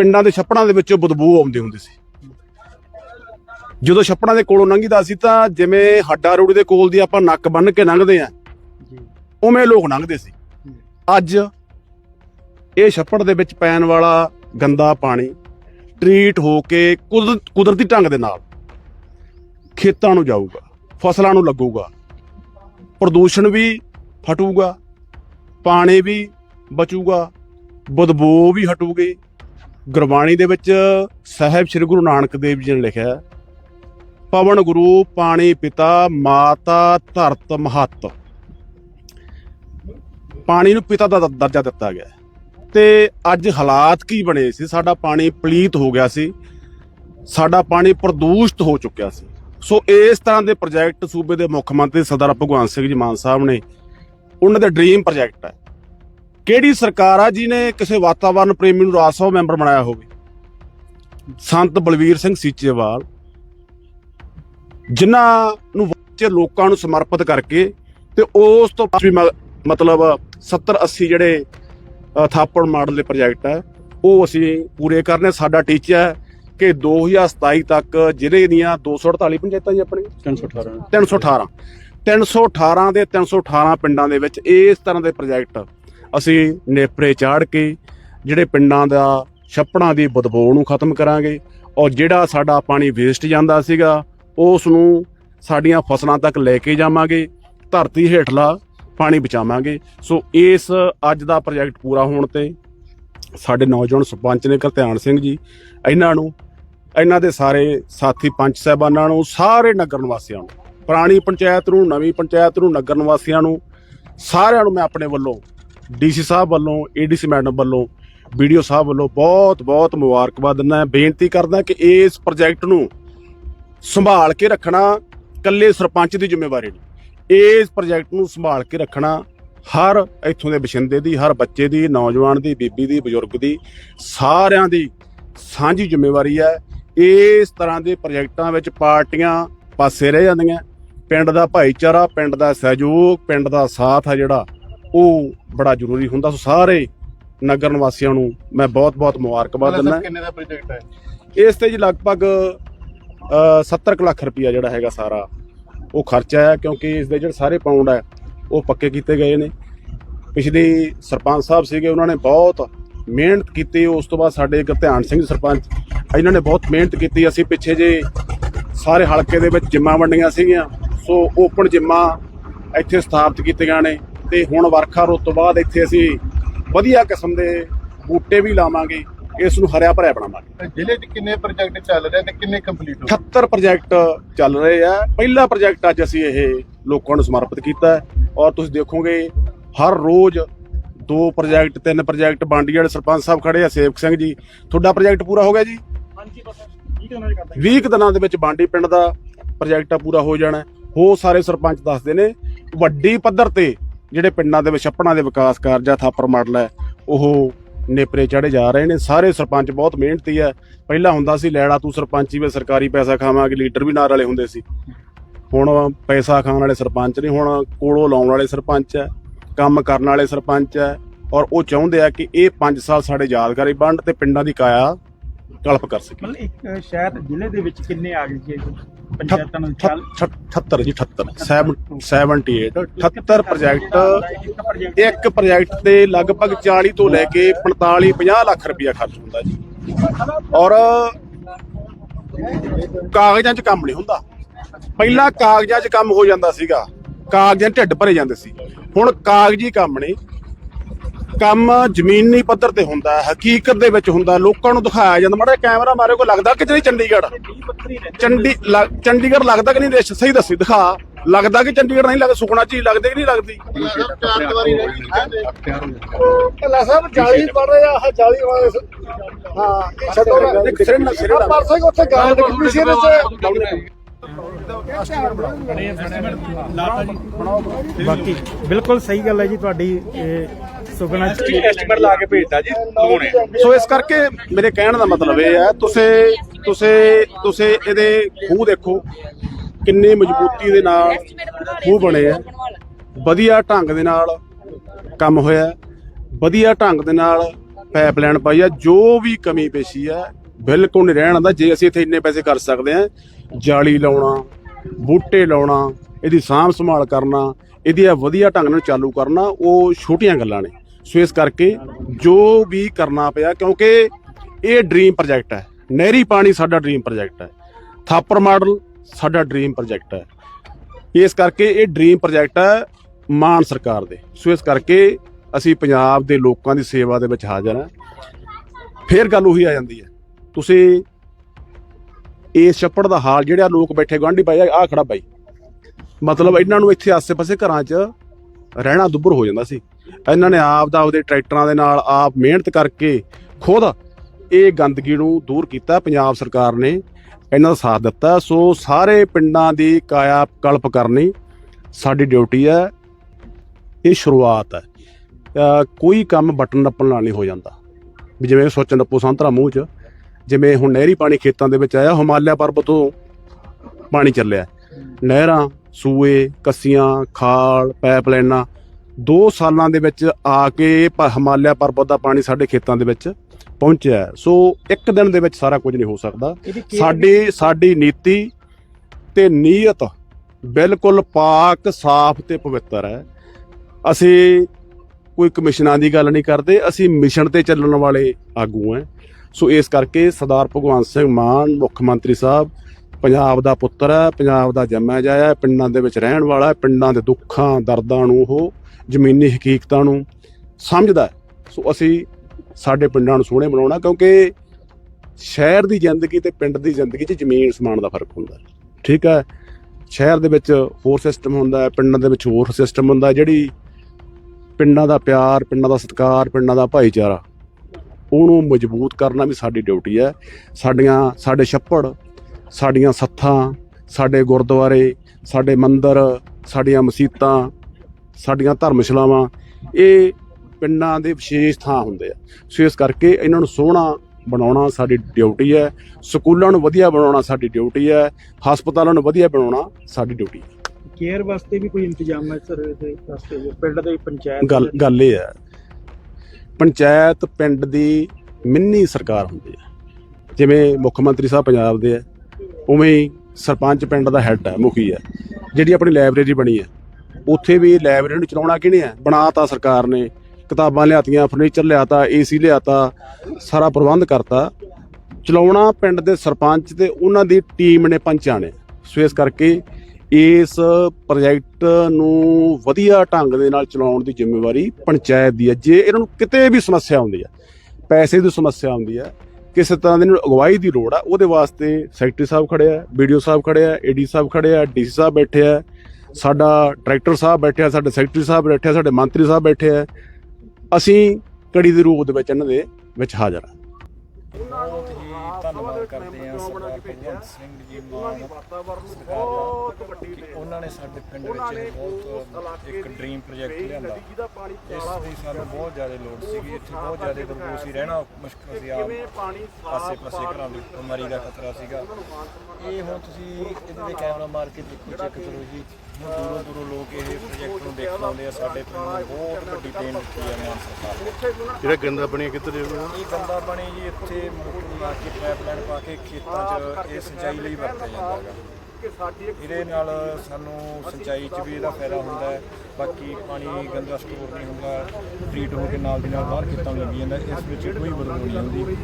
ਪਿੰਡਾਂ ਦੇ ਛੱਪੜਾਂ ਦੇ ਵਿੱਚੋਂ ਬਦਬੂ ਆਉਂਦੀ ਹੁੰਦੀ ਸੀ। ਜਦੋਂ ਛੱਪੜਾਂ ਦੇ ਕੋਲੋਂ ਲੰਘੀਦਾ ਸੀ ਤਾਂ ਜਿਵੇਂ ਹੱਡਾ ਰੋੜੀ ਦੇ ਕੋਲ ਦੀ ਆਪਾਂ ਨੱਕ ਬੰਨ ਕੇ ਲੰਘਦੇ ਆ ਉਵੇਂ ਲੋਕ ਲੰਘਦੇ ਸੀ। ਅੱਜ ਇਹ ਛੱਪੜ ਦੇ ਵਿੱਚ ਪੈਣ ਵਾਲਾ ਗੰਦਾ ਪਾਣੀ ਟਰੀਟ ਹੋ ਕੇ ਕੁਦਰ- ਕੁਦਰਤੀ ਢੰਗ ਦੇ ਨਾਲ ਖੇਤਾਂ ਨੂੰ ਜਾਊਗਾ ਫਸਲਾਂ ਨੂੰ ਲੱਗੂਗਾ ਪ੍ਰਦੂਸ਼ਣ ਵੀ ਹਟੂਗਾ ਪਾਣੀ ਵੀ ਬਚੂਗਾ ਬਦਬੂ ਵੀ ਹਟੂਗੀ। ਗੁਰਬਾਣੀ ਦੇ ਵਿੱਚ ਸਾਹਿਬ ਸ੍ਰੀ ਗੁਰੂ ਨਾਨਕ ਦੇਵ ਜੀ ਨੇ ਲਿਖਿਆ ਪਵਨ ਗੁਰੂ ਪਾਣੀ ਪਿਤਾ, ਮਾਤਾ ਧਰਤ ਮਹੱਤ। ਪਾਣੀ ਨੂੰ ਪਿਤਾ ਦਾ ਦਰਜਾ ਦਿੱਤਾ ਗਿਆ ਹੈ। ਤੇ ਅੱਜ ਹਾਲਾਤ ਕੀ ਬਣੇ ਸੀ? ਸਾਡਾ ਪਾਣੀ ਪਲੀਤ ਹੋ ਗਿਆ ਸੀ। ਸਾਡਾ ਪਾਣੀ ਪ੍ਰਦੂਸ਼ਿਤ ਹੋ ਚੁੱਕਿਆ ਸੀ। ਸੋ ਇਸ ਤਰ੍ਹਾਂ ਦੇ ਪ੍ਰੋਜੈਕਟ ਸੂਬੇ ਦੇ ਮੁੱਖ ਮੰਤਰੀ ਸਰਦਾਰ ਭਗਵੰਤ ਸਿੰਘ ਜੀ ਮਾਨ ਸਾਹਿਬ ਨੇ, ਉਹਨਾਂ ਦਾ ਡ੍ਰੀਮ ਪ੍ਰੋਜੈਕਟ ਹੈ। ਕਿਹੜੀ ਸਰਕਾਰ ਆ ਜਿਹਨੇ ਕਿਸੇ ਵਾਤਾਵਰਣ ਪ੍ਰੇਮੀ ਨੂੰ ਰਾਜ ਸਭਾ ਮੈਂਬਰ ਬਣਾਇਆ ਹੋਵੇ? ਸੰਤ ਬਲਵੀਰ ਸਿੰਘ ਸੀਚੇਵਾਲ ਜਿਨ੍ਹਾਂ ਨੂੰ ਬੱਚੇ ਲੋਕਾਂ ਨੂੰ ਸਮਰਪਿਤ ਕਰਕੇ ਤੇ ਉਸ ਤੋਂ ਵੀ ਮਤਲਬ 70 80 ਜਿਹੜੇ ਥਾਪੜ ਮਾਡਲ ਦੇ ਪ੍ਰੋਜੈਕਟ ਹੈ ਉਹ ਅਸੀਂ ਪੂਰੇ ਕਰਨੇ ਸਾਡਾ ਟੀਚਾ ਹੈ ਕਿ 2027 ਤੱਕ ਜ਼ਿਲ੍ਹੇ ਦੀਆਂ 248 ਪੰਚਾਇਤਾਂ ਜੀ ਆਪਣੀ 318 318 318 ਦੇ 318 ਪਿੰਡਾਂ ਦੇ ਵਿੱਚ ਇਸ ਤਰ੍ਹਾਂ ਦੇ ਪ੍ਰੋਜੈਕਟ ਅਸੀਂ ਨੇਪਰੇ ਚਾੜ ਕੇ ਜਿਹੜੇ ਪਿੰਡਾਂ ਦਾ ਛੱਪੜਾਂ ਦੀ ਬਦਬੂ ਨੂੰ ਖਤਮ ਕਰਾਂਗੇ ਔਰ ਜਿਹੜਾ ਸਾਡਾ ਪਾਣੀ ਵੇਸਟ ਜਾਂਦਾ ਸੀਗਾ ਉਸ ਨੂੰ ਸਾਡੀਆਂ ਫਸਲਾਂ ਤੱਕ ਲੈ ਕੇ ਜਾਵਾਂਗੇ, ਧਰਤੀ ਹੇਠਲਾ ਪਾਣੀ ਬਚਾਵਾਂਗੇ। ਸੋ ਇਸ ਅੱਜ ਦਾ ਪ੍ਰੋਜੈਕਟ ਪੂਰਾ ਹੋਣ ਤੇ ਸਾਡੇ ਨੌਜਵਾਨ ਸਰਪੰਚ ਨੇ ਕਰਧਿਆਨ ਸਿੰਘ ਜੀ, ਇਹਨਾਂ ਨੂੰ, ਇਹਨਾਂ ਦੇ ਸਾਰੇ ਸਾਥੀ ਪੰਚ ਸਾਹਿਬਾਨਾਂ ਨੂੰ, ਸਾਰੇ ਨਗਰ ਨਿਵਾਸੀਆਂ ਨੂੰ, ਪੁਰਾਣੀ ਪੰਚਾਇਤ ਨੂੰ, ਨਵੀਂ ਪੰਚਾਇਤ ਨੂੰ, ਨਗਰ ਨਿਵਾਸੀਆਂ ਨੂੰ, ਸਾਰਿਆਂ ਨੂੰ ਮੈਂ ਆਪਣੇ ਵੱਲੋਂ ਡੀਸੀ ਸਾਹਿਬ ਵੱਲੋਂ, ਏਡੀਸੀ ਮੈਡਮ ਵੱਲੋਂ ਵੀਡੀਓ ਸਾਹਿਬ ਵੱਲੋਂ ਬਹੁਤ ਬਹੁਤ ਮੁਬਾਰਕਬਾਦ ਦਿੰਦਾ ਬੇਨਤੀ ਕਰਦਾ ਕਿ ਇਸ ਪ੍ਰੋਜੈਕਟ ਨੂੰ ਸੰਭਾਲ ਕੇ ਰੱਖਣਾ ਇਕੱਲੇ ਸਰਪੰਚ ਦੀ ਜ਼ਿੰਮੇਵਾਰੀ ਨਹੀਂ। ਇਸ ਪ੍ਰੋਜੈਕਟ ਨੂੰ ਸੰਭਾਲ ਕੇ ਰੱਖਣਾ ਹਰ ਇੱਥੋਂ ਦੇ ਬਸ਼ਿੰਦੇ ਦੀ, ਹਰ ਬੱਚੇ ਦੀ, ਨੌਜਵਾਨ ਦੀ, ਬੀਬੀ ਦੀ, ਬਜ਼ੁਰਗ ਦੀ, ਸਾਰਿਆਂ ਦੀ ਸਾਂਝੀ ਜ਼ਿੰਮੇਵਾਰੀ ਹੈ। ਇਸ ਤਰ੍ਹਾਂ ਦੇ ਪ੍ਰੋਜੈਕਟਾਂ ਵਿੱਚ ਪਾਰਟੀਆਂ ਪਾਸੇ ਰਹਿ ਜਾਂਦੀਆਂ। ਪਿੰਡ ਦਾ ਭਾਈਚਾਰਾ, ਪਿੰਡ ਦਾ ਸਹਿਯੋਗ, ਪਿੰਡ ਦਾ ਸਾਥ ਆ ਜਿਹੜਾ ਉਹ ਬੜਾ ਜ਼ਰੂਰੀ ਹੁੰਦਾ। ਸੋ ਸਾਰੇ ਨਗਰ ਨਿਵਾਸੀਆਂ ਨੂੰ ਮੈਂ ਬਹੁਤ-ਬਹੁਤ ਮੁਬਾਰਕਬਾਦ ਦਿੰਦਾ। ਕਿੰਨੇ ਦਾ ਪ੍ਰੋਜੈਕਟ ਹੈ? ਇਸ ਤੇ ਜੀ ਲਗਭਗ ਅ, 70 ਕੁ ਲੱਖ ਰੁਪਇਆ ਜਿਹੜਾ ਹੈਗਾ ਸਾਰਾ ਉਹ ਖਰਚਾ ਹੈ ਕਿਉਂਕਿ ਇਸ ਦੇ ਜਿਹੜੇ ਸਾਰੇ ਪਾਉਂਡ ਹੈ ਉਹ ਪੱਕੇ ਕੀਤੇ ਗਏ ਨੇ। ਪਿਛਲੇ ਸਰਪੰਚ ਸਾਹਿਬ ਸੀਗੇ ਉਹਨਾਂ ਨੇ ਬਹੁਤ ਮਿਹਨਤ ਕੀਤੀ। ਉਸ ਤੋਂ ਬਾਅਦ ਸਾਡੇ ਗੁਰਧਿਆਨ ਸਿੰਘ ਸਰਪੰਚ ਇਹਨਾਂ ਨੇ ਬਹੁਤ ਮਿਹਨਤ ਕੀਤੀ। ਅਸੀਂ ਪਿੱਛੇ ਜੇ ਸਾਰੇ ਹਲਕੇ ਦੇ ਵਿੱਚ ਜਿੰਮਾਂ ਵੰਡੀਆਂ ਸੀਗੀਆਂ। ਸੋ ਓਪਨ ਜਿੰਮਾਂ ਇੱਥੇ ਸਥਾਪਿਤ ਕੀਤੀਆਂ ਨੇ। ਤੇ ਹੁਣ ਵਰਖਾ ਰੁੱਤ ਤੋਂ ਬਾਅਦ ਇੱਥੇ ਅਸੀਂ ਵਧੀਆ ਕਿਸਮ ਦੇ ਬੂਟੇ ਵੀ ਲਾਵਾਂਗੇ ਇਸ ਨੂੰ ਹਰਿਆ ਭਰਿਆ ਬਣਾਵਾਂਗੇ। ਜ਼ਿਲ੍ਹੇ 'ਚ ਕਿੰਨੇ ਪ੍ਰੋਜੈਕਟ ਚੱਲ ਰਹੇ ਤੇ ਕਿੰਨੇ ਕੰਪਲੀਟ ਹੋ 78 ਪ੍ਰੋਜੈਕਟ ਚੱਲ ਰਹੇ ਆ। ਪਹਿਲਾ ਪ੍ਰੋਜੈਕਟ ਅੱਜ ਅਸੀਂ ਇਹ ਲੋਕਾਂ ਨੂੰ ਸਮਰਪਿਤ ਕੀਤਾ ਔਰ ਤੁਸੀਂ ਦੇਖੋਗੇ ਹਰ ਰੋਜ਼ ਦੋ ਪ੍ਰੋਜੈਕਟ ਤਿੰਨ ਪ੍ਰੋਜੈਕਟ ਬਾਂਡੀ ਵਾਲੇ ਸਰਪੰਚ ਸਾਹਿਬ ਖੜੇ ਆ ਸੇਵਕ ਸਿੰਘ ਜੀ। ਤੁਹਾਡਾ ਪ੍ਰੋਜੈਕਟ ਪੂਰਾ ਹੋ ਗਿਆ ਜੀ? ਹਾਂਜੀ ਬਸ ਠੀਕ ਹੈ 20 ਕੁ ਦਿਨਾਂ ਦੇ ਵਿੱਚ ਬਾਂਡੀ ਪਿੰਡ ਦਾ ਪ੍ਰੋਜੈਕਟ ਆ ਪੂਰਾ ਹੋ ਜਾਣਾ। ਹੋ ਸਾਰੇ ਸਰਪੰਚ ਦੱਸਦੇ ਨੇ ਵੱਡੀ ਪੱਧਰ ਤੇ ਜਿਹੜੇ ਪਿੰਡਾਂ ਦੇ ਵਿੱਚ ਛੱਪੜਾਂ ਦੇ ਵਿਕਾਸ ਕਾਰਜਾਂ ਥਾਪਰ ਮਾਡਲ ਹੈ, ਉਹ ਨੇਪਰੇ ਚੜੇ ਜਾ ਰਹੇ ਨੇ। ਸਾਰੇ ਸਰਪੰਚ ਬਹੁਤ ਮਿਹਨਤੀ ਹੈ। ਪਹਿਲਾਂ ਹੁੰਦਾ ਸੀ, ਲੈੜਾ ਤੂੰ ਸਰਪੰਚੀ ਵਿੱਚ ਸਰਕਾਰੀ ਪੈਸਾ ਖਾਵਾਂਗੇ, ਲੀਡਰ ਵੀ ਨਾਲ ਵਾਲੇ ਹੁੰਦੇ ਸੀ। ਹੁਣ ਪੈਸਾ ਖਾਣ ਵਾਲੇ ਸਰਪੰਚ ਨਹੀਂ ਹੁਣ ਕੋਲੋਂ ਲਾਉਣ ਵਾਲੇ ਸਰਪੰਚ ਹੈ, ਕੰਮ ਕਰਨ ਵਾਲੇ ਸਰਪੰਚ ਹੈ ਔਰ ਉਹ ਚਾਹੁੰਦੇ ਆ ਕਿ ਇਹ 5 ਸਾਲ ਸਾਡੇ ਯਾਦਗਾਰੀ ਬਣ ਤੇ ਪਿੰਡਾਂ ਦੀ ਕਾਇਆ ਕਲਪ ਕਰ ਸਕੇ ਮਤਲਬ ਇੱਕ ਸ਼ਹਿਰ ਜ਼ਿਲ੍ਹੇ ਦੇ ਵਿੱਚ ਕਿੰਨੇ ਆ ਗਏ ਜੀ ਪੰਚਾਇਤਾਂ ਨੂੰ ਚਾਲ 78 ਜੀ 78 ਸੈਵਨ- 78 78 ਪ੍ਰੋਜੈਕਟ ਇੱਕ ਪ੍ਰੋਜੈਕਟ ਤੇ ਲਗਭਗ 40 ਤੋਂ ਲੈ ਕੇ 45 50 ਲੱਖ ਰੁਪਇਆ ਖਰਚ ਹੁੰਦਾ ਜੀ। ਔਰ ਕਾਗਜ਼ਾਂ 'ਚ ਕੰਮ ਨਹੀਂ ਹੁੰਦਾ। ਪਹਿਲਾਂ ਕਾਗਜ਼ਾਂ 'ਚ ਕੰਮ ਹੋ ਜਾਂਦਾ ਸੀਗਾ। ਕਾਗਜ਼ਾਂ ਢਿੱਡ ਭਰੇ ਜਾਂਦੇ ਸੀ। ਹੁਣ ਕਾਗਜ਼ੀ ਕੰਮ ਨਹੀਂ ਕੰਮ ਜ਼ਮੀਨੀ ਪੱਧਰ ਤੇ ਹੁੰਦਾ ਹੈ, ਹਕੀਕਤ ਦੇ ਵਿੱਚ ਹੁੰਦਾ ਲੋਕਾਂ ਨੂੰ ਦਿਖਾਇਆ ਜਾਂਦਾ। ਮਾੜਾ ਕੈਮਰਾ ਮਾਰੇ ਕੋ ਲੱਗਦਾ ਕਿ ਜਿਹੜੀ ਚੰਡੀਗੜ੍ਹ? ਚੰਡੀ ਚੰਡੀਗੜ੍ਹ ਲੱਗਦਾ ਕਿ ਨਹੀਂ? ਦੇਸ਼ ਸਹੀ ਦੱਸੀ ਦਿਖਾ। ਲੱਗਦਾ ਕਿ ਚੰਡੀਗੜ੍ਹ ਨਹੀਂ ਲੱਗਦਾ? ਸੁਖਣਾ ਚੀਜ਼ ਲੱਗਦੀ ਕਿ ਨਹੀਂ ਲੱਗਦੀ? ਚਾਰ ਦੀਵਾਰੀ ਰਹਿ ਗਈ ਕਹਿੰਦੇ ਭੱਲਾ ਸਾਹਿਬ ਜਾਲੀ ਪੜ ਰਹੇ ਆ ਆਹ ਜਾਲੀ ਵਾਲੇ ਹਾਂ ਛੱਡੋ ਇੱਕ ਸਿਰੇ ਨਾਲ ਸਿਰੇ ਨਾਲ। ਪਰਸੋਂ ਹੀ ਉੱਥੇ ਗੱਲ ਕੀਤੀ ਸੀ ਇਹਦੇ ਚ। ਬਾਕੀ ਬਿਲਕੁਲ ਸਹੀ ਗੱਲ ਹੈ ਜੀ ਤੁਹਾਡੀ ਸੁਗਣਾ ਐਸਟੀਮੇਟ ਲਾ ਕੇ ਭੇਜਦਾ ਜੀ ਲੋਨੇ ਸੋ ਇਸ ਕਰਕੇ ਮੇਰੇ ਕਹਿਣ ਦਾ ਮਤਲਬ ਇਹ ਹੈ ਤੁਸੀਂ ਤੁਸੀਂ ਤੁਸੀਂ ਇਹਦੇ ਖੂਹ ਦੇਖੋ ਕਿੰਨੀ ਮਜ਼ਬੂਤੀ ਦੇ ਨਾਲ ਖੂਹ ਬਣੇ ਆ ਵਧੀਆ ਢੰਗ ਦੇ ਨਾਲ ਕੰਮ ਹੋਇਆ। ਵਧੀਆ ਢੰਗ ਦੇ ਨਾਲ ਪਾਈਪਲਾਈਨ ਪਾਈ ਆ ਜੋ ਵੀ ਕਮੀ ਪੇਸ਼ੀ ਆ ਬਿਲਕੁਲ ਨਹੀਂ ਰਹਿਣ ਦਾ ਜੇ ਅਸੀਂ ਇੱਥੇ ਇੰਨੇ ਪੈਸੇ ਕਰ ਸਕਦੇ ਆ ਜਾਲੀ ਲਾਉਣਾ ਬੂਟੇ ਲਾਉਣਾ ਇਹਦੀ ਸਾਂਭ ਸੰਭਾਲ ਕਰਨਾ ਇਹਦੀ ਆ ਵਧੀਆ ਢੰਗ ਨਾਲ ਚਾਲੂ ਕਰਨਾ ਉਹ ਛੋਟੀਆਂ ਗੱਲਾਂ ਨੇ। ਸੋ ਇਸ ਕਰਕੇ ਜੋ ਵੀ ਕਰਨਾ ਪਿਆ, ਕਿਉਂਕਿ ਇਹ ਡ੍ਰੀਮ ਪ੍ਰੋਜੈਕਟ ਹੈ। ਨਹਿਰੀ ਪਾਣੀ ਸਾਡਾ ਡ੍ਰੀਮ ਪ੍ਰੋਜੈਕਟ ਹੈ। ਥਾਪਰ ਮਾਡਲ ਸਾਡਾ ਡ੍ਰੀਮ ਪ੍ਰੋਜੈਕਟ ਹੈ। ਇਸ ਕਰਕੇ ਇਹ ਡ੍ਰੀਮ ਪ੍ਰੋਜੈਕਟ ਹੈ ਮਾਨ ਸਰਕਾਰ ਦੇ। ਸੋ ਇਸ ਕਰਕੇ ਅਸੀਂ ਪੰਜਾਬ ਦੇ ਲੋਕਾਂ ਦੀ ਸੇਵਾ ਦੇ ਵਿੱਚ ਹਾਜ਼ਰ ਹਾਂ। ਫੇਰ ਗੱਲ ਉਹੀ ਆ ਜਾਂਦੀ ਹੈ। ਤੁਸੀਂ ਇਸ ਛੱਪੜ ਦਾ ਹਾਲ ਜਿਹੜਾ ਲੋਕ ਬੈਠੇ ਗਵਾਂਢੀ ਬਾਈ ਆ ਖੜਾ ਬਾਈ ਮਤਲਬ ਇਹਨਾਂ ਨੂੰ ਇੱਥੇ ਆਸੇ-ਪਾਸੇ ਘਰਾਂ 'ਚ ਰਹਿਣਾ ਦੁੱਬਰ ਹੋ ਜਾਂਦਾ ਸੀ। ਇਹਨਾਂ ਨੇ ਆਪ ਦਾ ਉਹਦੇ ਟਰੈਕਟਰਾਂ ਦੇ ਨਾਲ ਆਪ ਮਿਹਨਤ ਕਰਕੇ ਖੁਦ ਇਹ ਗੰਦਗੀ ਨੂੰ ਦੂਰ ਕੀਤਾ, ਪੰਜਾਬ ਸਰਕਾਰ ਨੇ ਇਹਨਾਂ ਦਾ ਸਾਥ ਦਿੱਤਾ। ਸੋ ਸਾਰੇ ਪਿੰਡਾਂ ਦੀ ਕਾਇਆ ਕਲਪ ਕਰਨੀ ਸਾਡੀ ਡਿਊਟੀ ਹੈ। ਇਹ ਸ਼ੁਰੂਆਤ ਹੈ। ਕੋਈ ਕੰਮ ਬਟਨ ਨੱਪਣ ਨਾਲ ਨਹੀਂ ਹੋ ਜਾਂਦਾ। ਵੀ ਜਿਵੇਂ ਸੋਚਣ ਨੱਪੋ ਸੰਤਰਾ ਮੂੰਹ 'ਚ, ਜਿਵੇਂ ਹੁਣ ਨਹਿਰੀ ਪਾਣੀ ਖੇਤਾਂ ਦੇ ਵਿੱਚ ਆਇਆ, ਹਿਮਾਲਿਆ ਪਰਬਤ ਤੋਂ ਪਾਣੀ ਚੱਲਿਆ। ਨਹਿਰਾਂ ਸੂਏ ਕੱਸੀਆਂ ਖਾਲ ਪਾਈਪਲਾਈਨਾਂ 2 ਸਾਲਾਂ ਦੇ ਵਿੱਚ ਆ ਕੇ ਹਿਮਾਲਿਆ ਪਰਬਤ ਦਾ ਪਾਣੀ ਸਾਡੇ ਖੇਤਾਂ ਦੇ ਵਿੱਚ ਪਹੁੰਚਿਆ। ਸੋ ਇੱਕ ਦਿਨ ਦੇ ਵਿੱਚ ਸਾਰਾ ਕੁਝ ਨਹੀਂ ਹੋ ਸਕਦਾ। ਸਾਡੀ ਸਾਡੀ ਨੀਤੀ ਤੇ ਨੀਅਤ ਬਿਲਕੁਲ ਪਾਕ ਸਾਫ਼ ਤੇ ਪਵਿੱਤਰ ਹੈ। ਅਸੀਂ ਕੋਈ ਕਮਿਸ਼ਨਾਂ ਦੀ ਗੱਲ ਨਹੀਂ ਕਰਦੇ ਅਸੀਂ ਮਿਸ਼ਨ ਤੇ ਚੱਲਣ ਵਾਲੇ ਆਗੂ ਹਾਂ। ਸੋ ਇਸ ਕਰਕੇ ਸਰਦਾਰ ਭਗਵੰਤ ਸਿੰਘ ਮਾਨ ਮੁੱਖ ਮੰਤਰੀ ਸਾਹਿਬ ਪੰਜਾਬ ਦਾ ਪੁੱਤਰ ਹੈ, ਪੰਜਾਬ ਦਾ ਜੰਮਿਆ ਜਾਇਆ ਪਿੰਡਾਂ ਦੇ ਵਿੱਚ ਰਹਿਣ ਵਾਲਾ ਹੈ, ਪਿੰਡਾਂ ਦੇ ਦੁੱਖਾਂ, ਦਰਦਾਂ ਨੂੰ ਉਹ ਜ਼ਮੀਨੀ ਹਕੀਕਤਾਂ ਨੂੰ ਸਮਝਦਾ ਸੋ ਅਸੀਂ ਸਾਡੇ ਪਿੰਡਾਂ ਨੂੰ ਸੋਹਣੇ ਬਣਾਉਣਾ ਕਿਉਂਕਿ ਸ਼ਹਿਰ ਦੀ ਜ਼ਿੰਦਗੀ ਤੇ ਪਿੰਡ ਦੀ ਜ਼ਿੰਦਗੀ 'ਚ ਜ਼ਮੀਨ ਸਮਾਨ ਦਾ ਫ਼ਰਕ ਹੁੰਦਾ ਠੀਕ ਹੈ, ਸ਼ਹਿਰ ਦੇ ਵਿੱਚ ਹੋਰ ਸਿਸਟਮ ਹੁੰਦਾ ਹੈ, ਪਿੰਡਾਂ ਦੇ ਵਿੱਚ ਹੋਰ ਸਿਸਟਮ ਹੁੰਦਾ ਜਿਹੜੀ ਪਿੰਡਾਂ ਦਾ ਪਿਆਰ, ਪਿੰਡਾਂ ਦਾ ਸਤਿਕਾਰ, ਪਿੰਡਾਂ ਦਾ ਭਾਈਚਾਰਾ, ਉਹਨੂੰ ਮਜ਼ਬੂਤ ਕਰਨਾ ਵੀ ਸਾਡੀ ਡਿਊਟੀ ਹੈ। ਸਾਡੀਆਂ, ਸਾਡੇ ਛੱਪੜ ਸਾਡੀਆਂ ਸੱਥਾਂ ਸਾਡੇ ਗੁਰਦੁਆਰੇ ਸਾਡੇ ਮੰਦਿਰ ਸਾਡੀਆਂ ਮਸਜਿਦਾਂ ਸਾਡੀਆਂ ਧਰਮਸ਼ਾਲਾਵਾਂ ਇਹ ਪਿੰਡਾਂ ਦੇ ਵਿਸ਼ੇਸ਼ ਥਾਂ ਹੁੰਦੇ ਆ। ਸੋ ਇਸ ਕਰਕੇ ਇਹਨਾਂ ਨੂੰ ਸੋਹਣਾ ਬਣਾਉਣਾ ਸਾਡੀ ਡਿਊਟੀ ਹੈ ਸਕੂਲਾਂ ਨੂੰ ਵਧੀਆ ਬਣਾਉਣਾ ਸਾਡੀ ਡਿਊਟੀ ਹੈ ਹਸਪਤਾਲਾਂ ਨੂੰ ਵਧੀਆ ਬਣਾਉਣਾ ਸਾਡੀ ਡਿਊਟੀ ਹੈ। ਕੇਅਰ ਵਾਸਤੇ ਵੀ ਕੋਈ ਇੰਤਜ਼ਾਮ ਹੈ ਸਰ ਇਹਦੇ ਵਾਸਤੇ? ਪਿੰਡ ਦੇ ਪੰਚਾਇਤ ਗੱਲ ਗੱਲ ਇਹ ਹੈ ਪੰਚਾਇਤ ਪਿੰਡ ਦੀ ਮਿੰਨੀ ਸਰਕਾਰ ਹੁੰਦੀ ਹੈ। ਜਿਵੇਂ ਮੁੱਖ ਮੰਤਰੀ ਸਾਹਿਬ ਪੰਜਾਬ ਦੇ ਹੈ ਉਵੇਂ ਹੀ ਸਰਪੰਚ ਪਿੰਡ ਦਾ ਹੈੱਡ ਹੈ, ਮੁਖੀ ਹੈ, ਜਿਹੜੀ ਆਪਣੀ ਲਾਇਬ੍ਰੇਰੀ ਬਣੀ ਹੈ। ਉੱਥੇ ਵੀ ਲਾਇਬ੍ਰੇਰੀ ਨੂੰ ਚਲਾਉਣਾ ਕਿਹਨੇ ਹੈ? ਬਣਾਤਾ ਸਰਕਾਰ ਨੇ, ਕਿਤਾਬਾਂ ਲਿਆਤੀਆਂ ਫਰਨੀਚਰ ਲਿਆਤਾ ਏਸੀ ਲਿਆਤਾ, ਸਾਰਾ ਪ੍ਰਬੰਧ ਕਰਤਾ। ਚਲਾਉਣਾ ਪਿੰਡ ਦੇ ਸਰਪੰਚ ਤੇ ਉਹਨਾਂ ਦੀ ਟੀਮ ਨੇ ਪੰਚਾਂ ਨੇ। ਸੋ ਇਸ ਕਰਕੇ ਇਸ ਪ੍ਰੋਜੈਕਟ ਨੂੰ ਵਧੀਆ ਢੰਗ ਦੇ ਨਾਲ ਚਲਾਉਣ ਦੀ ਜ਼ਿੰਮੇਵਾਰੀ ਪੰਚਾਇਤ ਦੀ ਹੈ। ਜੇ ਇਹਨਾਂ ਨੂੰ ਕਿਤੇ ਵੀ ਸਮੱਸਿਆ ਆਉਂਦੀ ਹੈ, ਪੈਸੇ ਦੀ ਸਮੱਸਿਆ ਆਉਂਦੀ ਹੈ ਕਿਸੇ ਤਰ੍ਹਾਂ ਦੀ ਨੂੰ ਅਗਵਾਈ ਦੀ ਲੋੜ ਆ, ਉਹਦੇ ਵਾਸਤੇ ਸੈਕਟਰੀ ਸਾਹਿਬ ਖੜੇ ਆ ਵੀਡੀਓ ਸਾਹਿਬ ਖੜੇ ਆ ਏਡੀ ਸਾਹਿਬ ਖੜੇ ਆ ਡੀਸੀ ਸਾਹਿਬ ਬੈਠੇ ਆ, ਸਾਡਾ ਡਾਇਰੈਕਟਰ ਸਾਹਿਬ ਬੈਠੇ ਆ, ਸਾਡੇ ਸੈਕਟਰੀ ਸਾਹਿਬ ਬੈਠੇ ਆ, ਸਾਡੇ ਮੰਤਰੀ ਸਾਹਿਬ ਬੈਠੇ ਆ, ਅਸੀਂ ਕੜੀ ਦੇ ਰੂਪ ਦੇ ਵਿੱਚ ਇਹਨਾਂ ਦੇ ਵਿੱਚ ਹਾਜ਼ਰ ਆ। ਬਹੁਤ ਹੀ ਧੰਨਵਾਦ ਕਰਦੇ ਹਾਂ ਸਰਦਾਰ ਭਗਵੰਤ ਸਿੰਘ ਜੀ ਮਾਨ ਸਰਕਾਰ ਦਾ ਕਿ ਉਹਨਾਂ ਨੇ ਸਾਡੇ ਪਿੰਡ ਵਿੱਚ ਬਹੁਤ ਇੱਕ ਡ੍ਰੀਮ ਪ੍ਰੋਜੈਕਟ ਲਿਆਂਦਾ। ਇਸ ਦੀ ਸਾਨੂੰ ਬਹੁਤ ਜ਼ਿਆਦਾ ਲੋੜ ਸੀਗੀ ਇੱਥੇ ਬਹੁਤ ਜ਼ਿਆਦਾ ਸੀ। ਰਹਿਣਾ ਮੁਸ਼ਕਲ ਸੀ ਆਪ ਆਸੇ ਪਾਸੇ ਘਰਾਂ ਦੇ ਬਿਮਾਰੀ ਦਾ ਖਤਰਾ ਸੀਗਾ। ਇਹ ਹੁਣ ਤੁਸੀਂ ਇਹਦੇ ਤੇ ਕੈਮਰਾ ਮਾਰ ਕੇ ਦੇਖੋ ਚੈੱਕ ਕਰੋ ਜੀ। ਦੂਰੋਂ ਦੂਰੋਂ ਲੋਕ ਇਹ ਪ੍ਰੋਜੈਕਟ ਨੂੰ ਦੇਖਣ ਆਉਂਦੇ ਆ ਸਾਡੇ ਪਿੰਡ ਨੂੰ ਬਹੁਤ ਵੱਡੀ ਦੇਣ ਦਿੱਤੀ ਹੈ? ਮਾਨ ਸਰਕਾਰ। ਜਿਹੜਾ ਗੰਦਾ ਬਣਿਆ ਕਿੱਥੇ ਜਾਊਗਾ ਇਹ ਗੰਦਾ ਪਾਣੀ ਜੀ ਇੱਥੇ ਮੋਟਰ ਲਾ ਕੇ ਪਾਈਪਲਾਈਨ ਪਾ ਕੇ ਖੇਤਾਂ 'ਚ ਇਹ ਸਿੰਚਾਈ ਲਈ ਵਰਤਿਆ ਜਾਂਦਾ ਹੈਗਾ। ਇਹਦੇ ਨਾਲ ਸਾਨੂੰ ਸਿੰਚਾਈ 'ਚ ਵੀ ਇਹਦਾ ਫਾਇਦਾ ਹੁੰਦਾ ਹੈ। ਬਾਕੀ ਪਾਣੀ ਗੰਦਾ ਸਟੋਰ ਨਹੀਂ ਹੁੰਦਾ। ਟ੍ਰੀਟ ਹੋ ਕੇ ਨਾਲ ਦੀ ਨਾਲ ਬਾਹਰ ਖੇਤਾਂ ਨੂੰ ਲੱਗੀ ਜਾਂਦਾ। ਇਸ ਵਿੱਚ ਕੋਈ ਬਦਬੂ ਨਹੀਂ ਆਉਂਦੀ